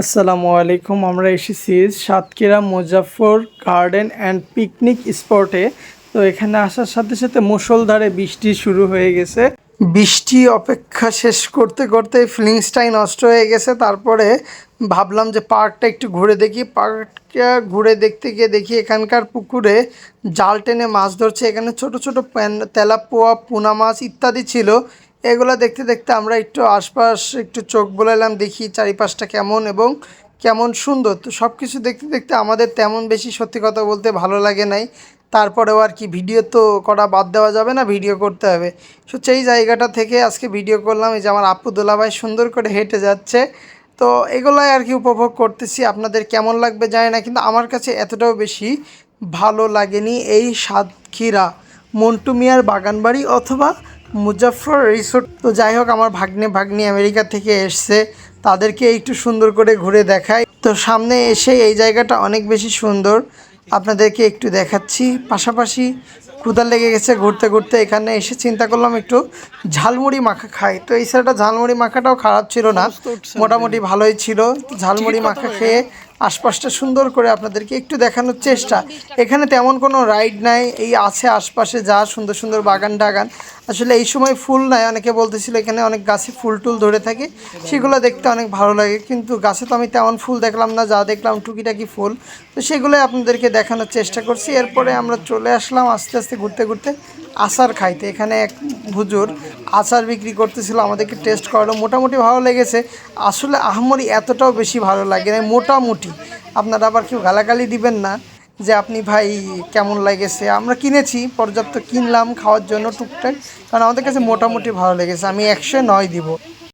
আসসালামু আলাইকুম, আমরা এসেছি Satkhira Muzaffar garden and picnic স্পটে। তো এখানে আসার সাথে সাথে মুষলধারে বৃষ্টি শুরু হয়ে গেছে। বৃষ্টি অপেক্ষা শেষ করতে করতে ফিলিংসটাই নষ্ট হয়ে গেছে। তারপরে ভাবলাম যে পার্কটা একটু ঘুরে দেখি। পার্কটা ঘুরে দেখতে গিয়ে দেখি এখানকার পুকুরে জাল টেনে মাছ ধরছে। এখানে ছোট ছোট প্যান, তেলাপোয়া, পোনা মাছ ইত্যাদি ছিল। এগুলো দেখতে দেখতে আমরা একটু আশপাশ একটু চোখ বোলালাম দেখি চারিপাশটা কেমন এবং কেমন সুন্দর। তো সব কিছু দেখতে দেখতে আমাদের তেমন বেশি সত্যি কথা বলতে ভালো লাগে নাই। তারপরেও আর কি ভিডিও তো করা বাদ দেওয়া যাবে না, ভিডিও করতে হবে। সো সেই জায়গাটা থেকে আজকে ভিডিও করলাম, এই যে আমার আপু দোলাভাই সুন্দর করে হেঁটে যাচ্ছে। তো এগুলোই আর কি উপভোগ করতেছি, আপনাদের কেমন লাগবে জানি না, কিন্তু আমার কাছে এতটাও বেশি ভালো লাগেনি এই সাতক্ষীরা, মন্টু মিয়ার বাগানবাড়ি অথবা মুজাফর রিসোর্ট। তো যাই হোক, আমার ভাগ্নে ভাগ্নি আমেরিকা থেকে এসছে। তাদেরকে একটু সুন্দর করে ঘুরে দেখাই। তো সামনে এসে এই জায়গাটা অনেক বেশি সুন্দর। আপনাদেরকে একটু দেখাচ্ছি। পাশাপাশি ক্ষুদা লেগে গেছে ঘুরতে ঘুরতে এখানে এসে চিন্তা করলাম একটু ঝালমুড়ি মাখা খাই। তো এই সাইডটা ঝালমুড়ি মাখাটাও খারাপ ছিল না মোটামুটি ভালোই ছিল। ঝালমুড়ি মাখা খেয়ে আশপাশটা সুন্দর করে আপনাদেরকে একটু দেখানোর চেষ্টা। এখানে তেমন কোনো রাইড নাই এই আছে আশপাশে যা সুন্দর সুন্দর বাগান টাগান। আসলে এই সময় ফুল নাই অনেকে বলতেছিল এখানে অনেক গাছে ফুল টুল ধরে থাকে সেগুলো দেখতে অনেক ভালো লাগে কিন্তু গাছে তো আমি তেমন ফুল দেখলাম না যা দেখলাম টুকিটাকি ফুল। তো সেগুলোই আপনাদেরকে দেখানোর চেষ্টা করছি। এরপরে আমরা চলে আসলাম আস্তে আস্তে ঘুরতে ঘুরতে, আচার খাইতে। এখানে এক হুজুর আচার বিক্রি করতেছিল, আমাদেরকে টেস্ট করালো। মোটামুটি ভালো লেগেছে। আসলে আহমরি এতটাও বেশি ভালো লাগে না, মোটামুটি। আপনারা আবার কেউ গালাগালি দিবেন না যে আপনি ভাই কেমন লেগেছে। আমরা কিনেছি, পর্যাপ্ত কিনলাম খাওয়ার জন্য টুকটাক, কারণ আমাদের কাছে মোটামুটি ভালো লেগেছে। আমি একশো নয় দিব।